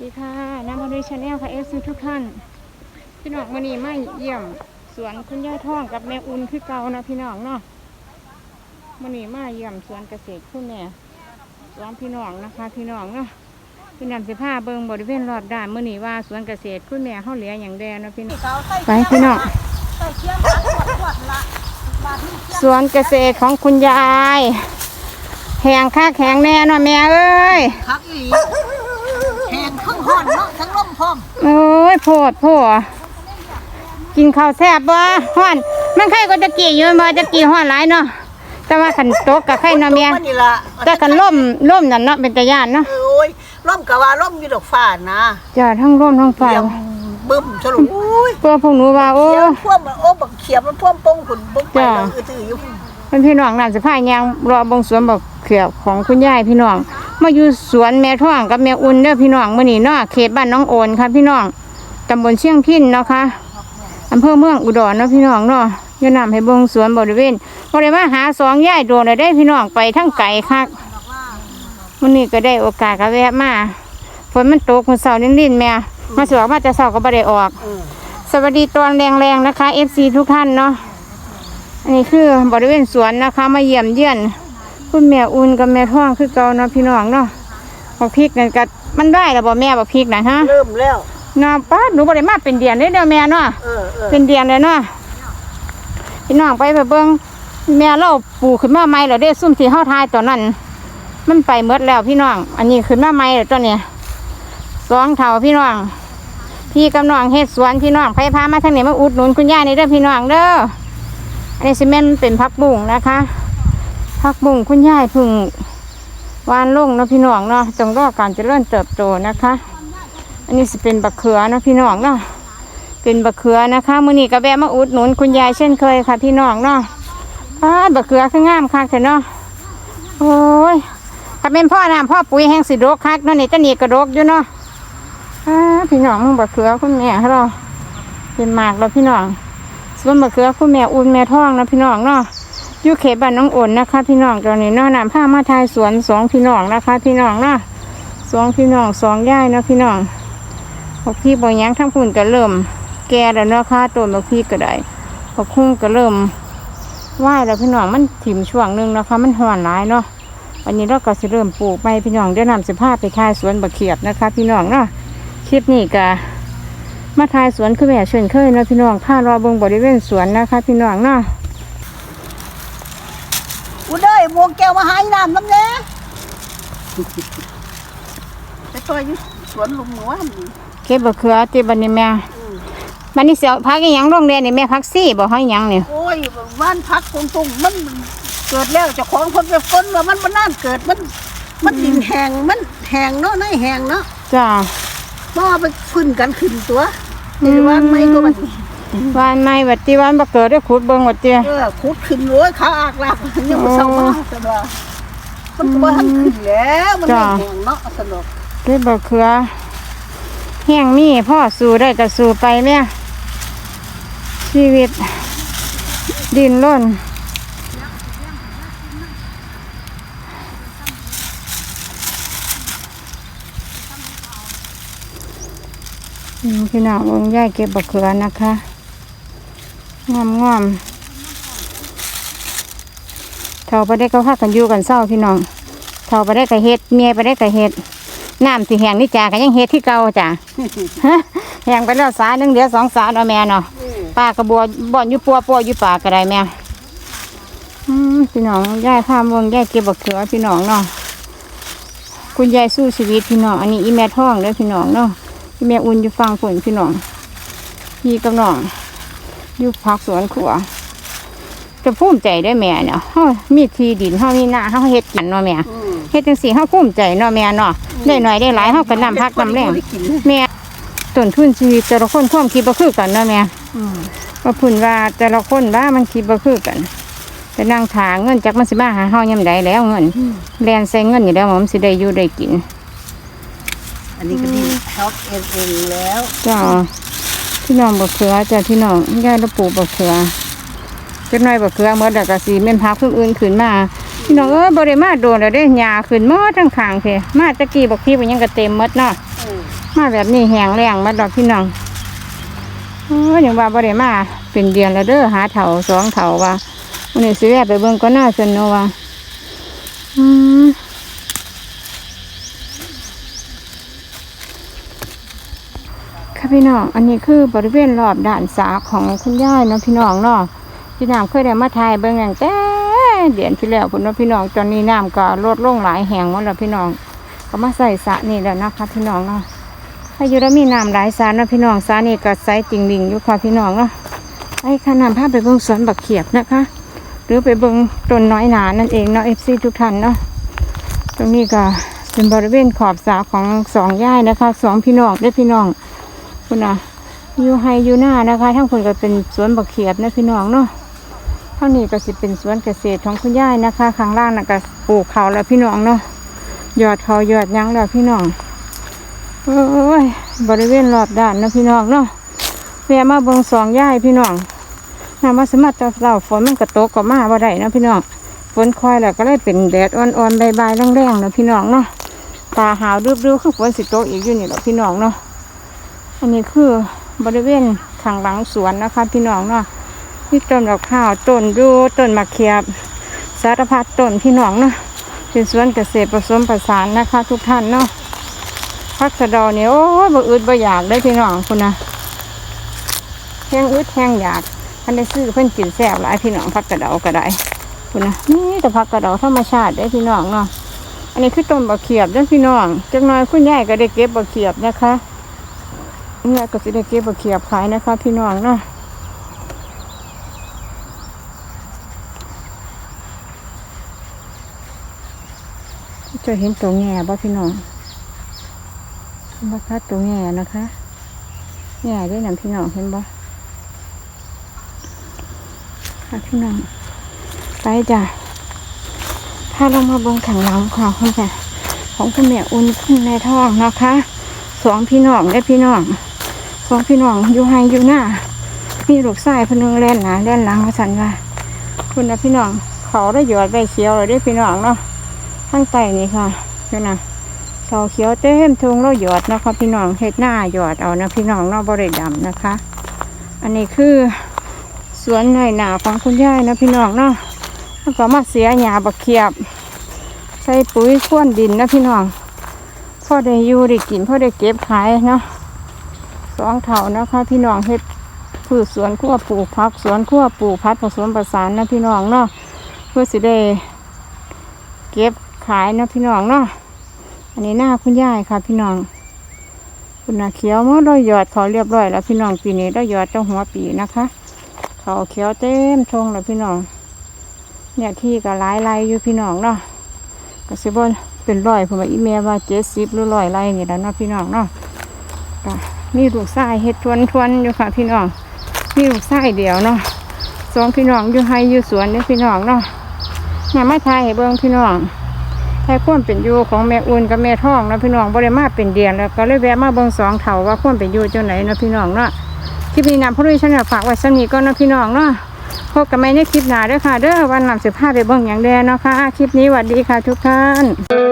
ดีค่ะน้ำมันดีชาแนลค่ะเอฟซีทุกท่าน พี่น้องวันนี้มาเยี่ยม สวนคุณย่าท่องกับแม่อุ่นคือเก่านะพี่น้องเนาะวันนี้มาเยี่ยมสวนเกษตรคุณแม่สองพี่น้องนะคะ พี่น้องเนาะพี่นำสิผ้าเบิงบริเวณรอบด้านมื่อนี้ว่าสวนเกษตรคุณแม่เขาเหลืออย่างแดงนะพี่น้องไปพี่น้องสวนเกษตรของคุณยายแหงค่าแข็งแน่นาะแม่เอ้ยพักอี อนเนาะทั้งลมพร้อมโอ้ยโพดโพดกินข้าวแซ่บบ่ฮ้อน มันใครก็จะกี่อยู่บ่จะกี่ฮ้อนหลายเนาะแต่ว่าขันโตกกับไข่เนาะเมียมันนี่ละแต่กันล่มล่มนั่นเนาะเป็นตะย่านเนาะเออโอ้ยล่มกะว่าล่มอยู่ดอกฟ้านะจ้าทั้งล่มทั้งไฟเดี๋ยวบึ้มฉลุอุ้ยตัวพวกหนูว่าโอ้เดี๋ยวพ่วงมันโอ้บักเขียบมันพ่วงปงขุนบุกไปแล้วอือถืออยู่เป็นพี่น้องนั่นสิพายยางรอบงสวนบอกเขียบของคุณยายพี่น้อง มาอยู่สวนแม่ท่องกับแม่อุ่นเด้อพี่น้องมื้อนี้เนาะเขตบ้านน้องโอนค่ะพี่น้องตำบลเชียงพินเนาะค่ะอำเภอเมืองอุดรเนาะพี่น้องเนาะย่านำให้เบิ่งสวนบริเวณบ่ได้มาหาสองยายโดนเลยได้พี่น้องไปทั้งไก่คักมื้อนี้ก็ได้โอกาสก็แวะมาฝนมันตกมื้อเช้านิดๆแม่มาสวกมาแต่เช้าก็บ่ได้ออก สวัสดีตอนแรงๆนะคะ FC ทุกท่านเนาะอันนี้คือบริเวณสวนนะคะ มาเยี่ยมเยี่ยน คุณแม่อุ่นกับแม่ท่องคือเก่าเนาะพี่น้องเนาะบักพริกนั่นก็มันได้แล้วบ่แม่บักพริกนะฮะเริ่มแล้วน้าป้าดหนูบ่ได้มาเป็นเดือนเลยเด้อแม่เนาะเออเออเป็นเดือนเลยเนาะพี่น้องไปไปเบิ่งแม่เราปลูกขึ้นมาใหม่แล้วเด้ซุ่มที่เฮาทายตอนนั้น มันไปหมดแล้วพี่น้อง อันนี้ขึ้นมาใหม่แล้วตัวเนี้ยสองเท่าพี่น้อง พี่กับน้องเฮ็ดสวนพี่น้องไปพามาทางนี้มาอุดหนุนคุณย่านี่เด้อพี่น้องเด้ออันนี้ซีเมนต์เป็นพักบุ้งนะคะ พักบุ้งคุณยายพึ่งวานลงเนาะพี่น้องเนาะจงรอการเจริญเติบโตนะคะ อันนี้สิเป็นบักเขือเนาะพี่น้องเนาะเป็นบักเขือนะคะมื้อนี้ก็แวะมาอุดหนุนคุณยายเช่นเคยค่ะพี่น้องเนาะอ้าบักเขือคืองามคักเถอะเนาะโอ้ยถ้าเป็นพ่อน้ำพ่อปุ๋ยแห้งสิโดกคักเนาะนี่จะหนีกระโดกอยู่เนาะอ้าพี่น้องมึงบักเขือคุณแม่เราเป็นหมากแล้วพี่น้องส่วนมะเขือคุณแม่อุ่นแม่ท้องนะพี่น้องเนาะ อยู่เขตบ้านน้องอ่นนะคะ พี่น้องตอนนี้เนาะนำผ้ามาทายสวนสองพี่น้องนะคะ พี่น้องเนาะสองพี่น้องสองย่ายเนาะพี่น้องพวกพี่บางยังทั้งพุ่นก็เริ่ม แก่แล้วเนาะค่ะต้นบางพี่ก็ได้พวกคุ้งก็เริ่มไหวแล้วพี่น้องมันถิ่มช่วงหนึงนะคะ มันห่อนหลายเนาะวันนี้เราก็จะเริ่มปลูกไปพี่น้องเดี๋ยวนำสิผ้าไปทายสวนบะเขียบนะคะ พี่น้องเนาะคลิปนี้ก็มาทายสวนคือแม่เชิญเคยนะพี่น้องผ้ารอเบงบริเวณสวนนะคะ พี่น้องเนาะ วงแก้วมาหายน้ำน้ำเนี้ยไปตัวอยู่สวนลุงหนูว่านี่เก็บบักเขือติบันนี้แม่บันนี้เสียวพักอีหยังโรงเรียนนี่แม่พักซี่บ่ให้หยังเนี่ยโอ้ยบ้านพักตรงๆมันเกิดแล้วเจ้าของคนไปฝนว่ามันมันน่านเกิดมันมันดินแห้งมันแห้งเนาะในแห้งเนาะจ้าบ่เอาไปขึ้นกันขึ้นตัวนี่ว่างไม่ก็มัน วานไม่วัดที่วานบักเกิดได้ขุดเบิ่งวัดเตี้ยเออขุดขึ้นโอ้ยขาอากลากยังบ่เศร้ามาสนว่ามันก็บ่ทันขึ้นแล้วมันไม่แห้งเนาะสนุกเก็บบักเขือแห้งมีพ่อสู้ได้ก็สู้ไปแม่ชีวิต ดินร่นอืมพี่น้ององค์ย่ายเก็บบักเขือนะคะ งอมงอมเท่าไปได้ก็พากันอยู่กันเศร้าพี่น้องเท่าไปได้ก็เฮ็ดเมียไปได้ก็เฮ็ดน้ำสิแห้งนี่จ้าก็ยังเฮ็ดที่เก่าจ้ะฮะแห้งไปแล้วสาหนึ่งเดียวสองสาเนาะแม่เนาะป้ากระบัวบ่อนอยู่ปัวปัวอยู่ป่าก็ได้แม่อืมพี่น้องยายพามวงยายเก็บบักเขือพี่น้องเนาะคุณยายสู้ชีวิตพี่น้องอันนี้อีแม่ท้องเด้อพี่น้องเนาะอีแม่อุ่นอยู่ฟังฝนพี่น้องพี่กับน้อง อยู่พักสวนขัวจะภูมิใจได้อแม่เนาะเฮามีที่ดินเฮามีหน้าเฮาเฮ็ดกินเนาะแม่อืมเฮ็ดจังซี่เฮาภูมิใจเนาะแม่เนาะได้หน่อยได้หลายเฮาก็นำพักนำแรงได้กินแม่ต้นทุนชีวิตแต่ละคนความคิดบ่คือกันเนาะแม่อืมว่าพุ่นว่าแต่ละคนว่ามันคิดบ่คือกันแต่นั่งถาเงินจักมันสิมาหาเฮายามใดแล้วเงินแลนใส่เงินอยู่แล้วมันสิได้อยู่ได้กิน อันนี้ก็ดีช็อกเองเองแล้วจ้า พี่น้องบ่เขือจ้าพี่น้องยายระปลูกบ่เขือจักหน่อยบ่เขือหมดแล้วก็สิแม่นพักเพิ่นอื่นขึ้นมาพี่น้องเอ้ยบ่ได้มาโดนแล้วเด้หญ้าขึ้นหมดทั้งขางเพมาตะกี้บักพี่มันยังก็เต็มมดเนาะอืมาแบบนี้แห้งแรงมาดอกพี่น้องโอ้ยอย่างว่าบ่ได้มาเป็นเดือนแล้วเด้อหาเถาสองเถาว่าวันนี้สิแวะไปเบิ่งก็น่าสนเนาะว่าอืม ค่ะพี่น้อง อันนี้คือบริเวณรอบด่านสาของคุณย่ายเนาะพี่น้องเนาะพี่น้ำเคยได้มาถ่ายเบิ่งอย่างแต่เดือนที่แล้วพุ่นเนาะพี่น้องตอนนี้น้ำก็ลดลงหลายแห่งหมดแล้วพี่น้อง ก็มาใส่สระนี่แล้วนะคะพี่น้องเนาะถ้าอยู่แล้วมีน้ำหลายสานะพี่น้องสระนี่ก็ใสจริงดิงอยู่ค่ะพี่น้องเนาะไอ้ค่ะนำพาไปเบิ่งสวนบักเขียบนะคะ หรือไปเบิ่งต้นน้อยหนานั่นเองเนาะเอฟซีทุกท่านเนาะตรงนี้ก็เป็นบริเวณขอบสระของสองย่ายนะคะสองพี่น้องได้พี่น้อง คุณน่ะอยู่ไฮอยู่หน้านะคะทั้งคนก็เป็นสวนบักเขียบนะพี่น้องเนาะเท่านี้ก็สิเป็นสวนเกษตรของคุณย่ายนะคะข้างล่างน่ะก็ปลูกเขาแล้วพี่น้องเนาะยอดเขายอดยังแล้วพี่น้องโอ้ยบริเวณรอบด้านนะพี่น้องเนาะแวะมาเบิ่งสองย่ายพี่น้องน้ำมาสมัติเราฝนมันกระตกก็มาบ่ได้นะพี่น้องฝนคอยแล้วก็เลยเป็นแดดอ่อนๆใบๆแรงๆนะพี่น้องเนาะตาหาวรืบๆคือฝนสิโตอีกอยู่นี่แหละพี่น้องเนาะ อันนี้คือบริเวณข้างหลังสวนนะคะ พี่น้องเนาะมีต้นดอกข้าวต้นดูต้นมะเขียบ สารพัดต้นพี่น้องเนาะเป็นสวนเกษตรผสมผสานนะคะ ทุกท่านเนาะพักสะดอเนี่ยโอ้ยบ่อึดบ่อยากได้พี่น้องคุณนะแห้งอึดแห้งอยากอันได้ซื้อเพิ่นกินแซ่บหลายพี่น้องพักกระเดาก็ได้คุณนะนี่แต่พักกระเดาธรรมชาติได้พี่น้องเนาะอันนี้คือต้นบะเขียบเด้อพี่น้องจักหน่อยคุณยายก็ได้เก็บบะเขียบนะคะ เนี่ยก็จะได้เก็บบะเขียบขายนะคะ พี่น้องเนาะจะเห็นตัวแง่บ่พี่น้องบ่คะตัวแง่นะคะแง่ได้วยนะพี่น้องเห็นบ่ค่ะพี่น้องไปจ้ะถ้าเรามาเบิ่งขังหลังของคุณจ้ะของคุณแม่อุ่นขึ้นในท้องนะคะสองพี่น้องได้พี่น้อง สองพี่น้องอยู่ไฮอยู่หน้ามีลูกชายเพนึงเล่นหนาเล่นหลังมาสันว่าคุณนะพี่น้องเขาได้หยอดใบเขียวเลยได้พี่น้องเนาะข้างใต้นี่ค่ะเจ้านะเสาเขียวเต็มทุงแล้วหยอดนะคะพี่น้องเฮ็ดหน้าหยอดเอานะพี่น้องเนอกบริดำนะคะ อันนี้คือสวนในหนาของคุณยายนะพี่น้องเนาะแล้วก็มาเสียหญ้าบักเขียบ ใส่ปุ๋ยข้วนดินนะพี่น้องพ่อได้อยู่ได้กินพ่อได้เก็บขายเนาะ สองเท่านะคะพี่น้องเฮ็ดพืชสวนขั้วปลูกผักสวนขั้วปลูกพัดผสมผสานนะพี่น้องเนาะเพื่อสิได้เก็บขายนะพี่น้องเนาะอันนี้หน้าคุณยายค่ะ พี่น้องคุณนาเขียวมันได้หยอดเขาเรียบร้อยแล้วพี่น้องปีนี้ได้หยอดตั้งหัวปีนะคะเขาเขียวเต็มทงแล้วพี่น้อง เนี่ยที่ก็หลายไรอยู่พี่น้องเนาะก็สิบนเป็นร้อยผมว่าอีเมลว่าเจ็ดสิบหรือร้อยไรนี่แล้วเนาะพี่น้องเนาะก็ มีลูกไส้เฮ็ดทวนทวนๆอยู่ค่ะพี่น้อง มีลูกไส้เดียวเนาะสองพี่น้องอยู่ให้อยู่สวนเนี่ยพี่น้องเนาะมาไม่ทายเบิ่งพี่น้องทายควมเป็นอยู่ของแม่อุ่นกับแม่ท้องนะพี่น้องบริมาเป็นเดือนแล้วก็เลยแวะมาเบิ่งสองเถาว่าควมเป็นอยู่จังไหนนะพี่น้องเนาะคลิปนี้นำพระรุ่ยชนะฝากไว้สนิทก็นาะพี่น้องเนาะพบกันใหม่ในคลิปหน้าด้อค่ะเด้อวันนำสิบห้าไปเบิ่งอย่างแดเนาะค่ะคลิปนี้หวัดดีค่ะทุกท่าน